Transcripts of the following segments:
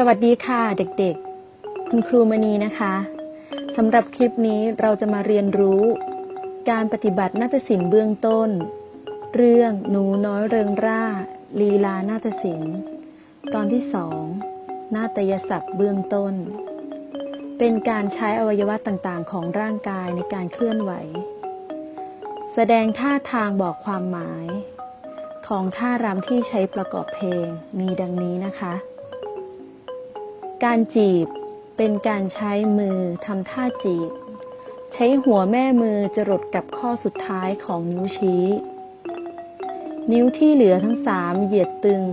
สวัสดีค่ะเด็กๆ คุณครูมณีนะคะสำหรับคลิปนี้เราจะมาเรียนรู้ การปฏิบัตินาฏศิลป์เบื้องต้น เรื่องหนูน้อยเริงร่า ลีลานาฏศิลป์ ตอนที่สองนาฏยศัพท์เบื้องต้น เป็นการใช้อวัยวะต่างๆ ของร่างกายในการเคลื่อนไหว แสดงท่าทางบอกความหมาย ของท่ารำที่ใช้ประกอบเพลงมีดังนี้นะคะ การจีบเป็นการใช้มือทำท่าจีบ ใช้หัวแม่มือจรดกับข้อสุดท้ายของนิ้วชี้ นิ้วที่เหลือทั้งสามเหยียดตึง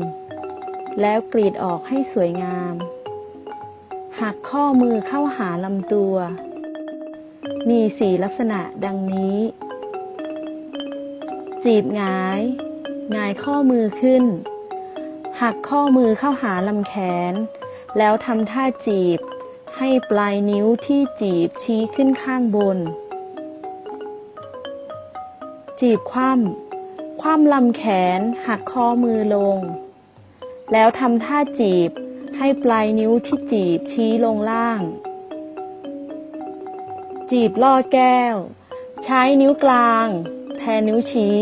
แล้วกรีดออกให้สวยงาม หักข้อมือเข้าหาลำตัว มีสี่ลักษณะดังนี้ จีบงายงายข้อมือขึ้น หักข้อมือเข้าหาลำแขน แล้วทำท่าจีบ ให้ปลายนิ้วที่จีบชี้ขึ้นข้างบน จีบคว่ำคว่ำลำแขนหักข้อมือลง แล้วทำท่าจีบ ให้ปลายนิ้วที่จีบชี้ลงล่าง จีบล่อแก้ว ใช้นิ้วกลางแทนนิ้วชี้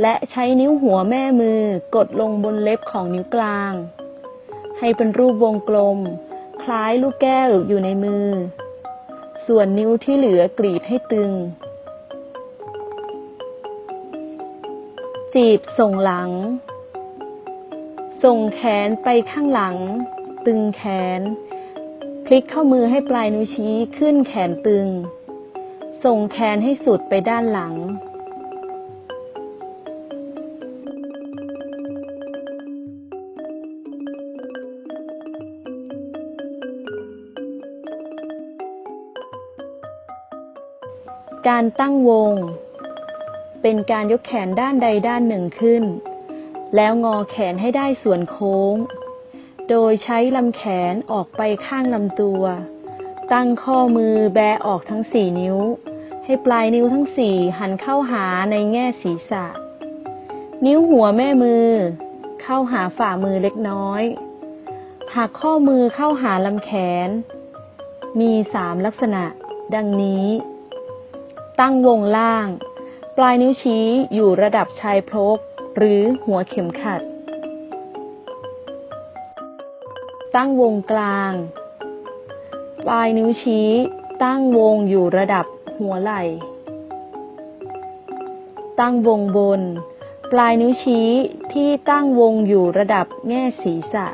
และใช้นิ้วหัวแม่มือกดลงบนเล็บของนิ้วกลาง ให้เป็นรูปวงกลม คล้ายลูกแก้วอยู่ในมือ ส่วนนิ้วที่เหลือกรีดให้ตึง จีบส่งหลัง ส่งแขนไปข้างหลัง ตึงแขน พลิกเข้ามือให้ปลายนิ้วชี้ขึ้นแขนตึง ส่งแขนให้สุดไปด้านหลัง การตั้งวง เป็นการยกแขนด้านใดด้านหนึ่งขึ้น แล้วงอแขนให้ได้ส่วนโค้ง โดยใช้ลำแขนออกไปข้างลำตัว ตั้งข้อมือแบออกทั้งสี่นิ้ว ให้ปลายนิ้วทั้งสี่หันเข้าหาในแง่ศีรษะ นิ้วหัวแม่มือ เข้าหาฝ่ามือเล็กน้อยหักข้อมือเข้าหาลำแขน มีสามลักษณะ ดังนี้ ตั้งวงล่าง ปลายนิ้วชี้อยู่ระดับชายโพกหรือหัวเข็มขัด ตั้งวงกลาง ปลายนิ้วชี้ ตั้งวงอยู่ระดับหัวไหล่ ตั้งวงบน ปลายนิ้วชี้ที่ตั้งวงอยู่ระดับแง่ศีรษะ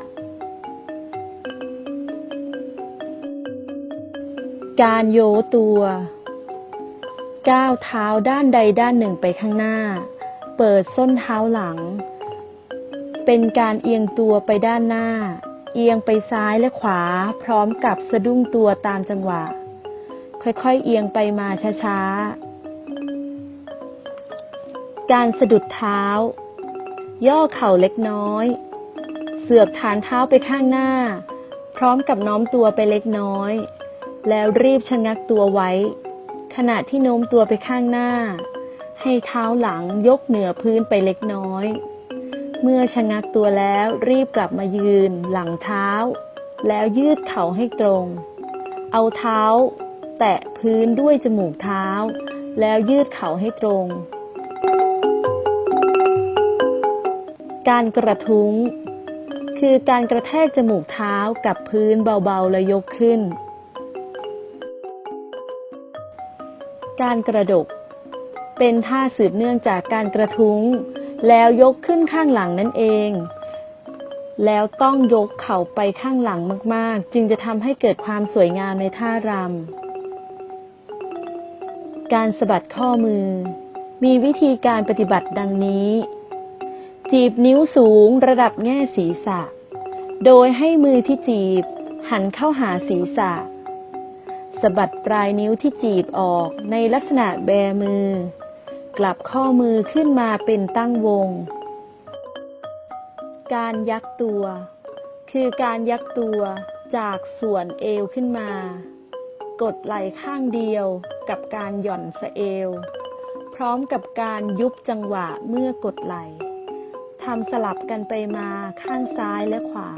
การโยตัว ก้าวเท้าด้านใดด้านหนึ่งไปข้างหน้า เปิดส้นเท้าหลัง เป็นการเอียงตัวไปด้านหน้า เอียงไปซ้ายและขวา พร้อมกับสะดุ้งตัวตามจังหวะ ค่อยๆเอียงไปมาช้าๆ การสะดุดเท้า ย่อเข่าเล็กน้อย เสือกฐานเท้าไปข้างหน้า พร้อมกับน้อมตัวไปเล็กน้อย แล้วรีบชะงักตัวไว้ ขณะที่โน้มตัวไปข้างหน้า ให้เท้าหลังยกเหนือพื้นไปเล็กน้อย เมื่อชะงักตัวแล้วรีบกลับมายืนหลังเท้า แล้วยืดเข่าให้ตรง เอาเท้า แตะพื้นด้วยจมูกเท้า แล้วยืดเข่าให้ตรง การกระทุ้ง คือการกระแทกจมูกเท้ากับพื้นเบาๆและยกขึ้น การกระดก เป็นท่าสืบเนื่องจากการกระทุ้ง แล้วยกขึ้นข้างหลังนั่นเอง แล้วต้องยกเข่าไปข้างหลังมาก ๆ จึงจะทำให้เกิดความสวยงามในท่ารำ การสะบัดข้อมือ มีวิธีการปฏิบัติดังนี้ จีบนิ้วสูงระดับแง่ศีรษะ โดยให้มือที่จีบ หันเข้าหาศีรษะ สะบัดปลายนิ้วที่จีบออกในลักษณะแบมือ กลับข้อมือขึ้นมาเป็นตั้งวง การยักตัว คือการยักตัวจากส่วนเอวขึ้นมา กดไหล่ข้างเดียวกับการหย่อนสะเอว พร้อมกับการยุบจังหวะเมื่อกดไหล่ทำสลับกันไปมาข้างซ้ายและขวา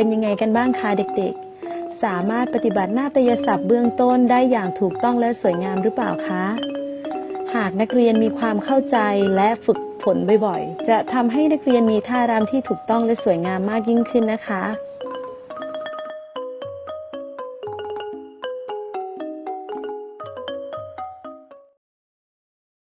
เป็นยังไงกันบ้างคะเด็กๆ สามารถปฏิบัติหน้าตยศัพท์เบื้องต้นได้อย่างถูกต้องและสวยงามหรือเปล่าคะ หากนักเรียนมีความเข้าใจและฝึกฝนบ่อยๆ จะทำให้นักเรียนมีท่ารำที่ถูกต้องและสวยงามมากยิ่งขึ้นนะคะ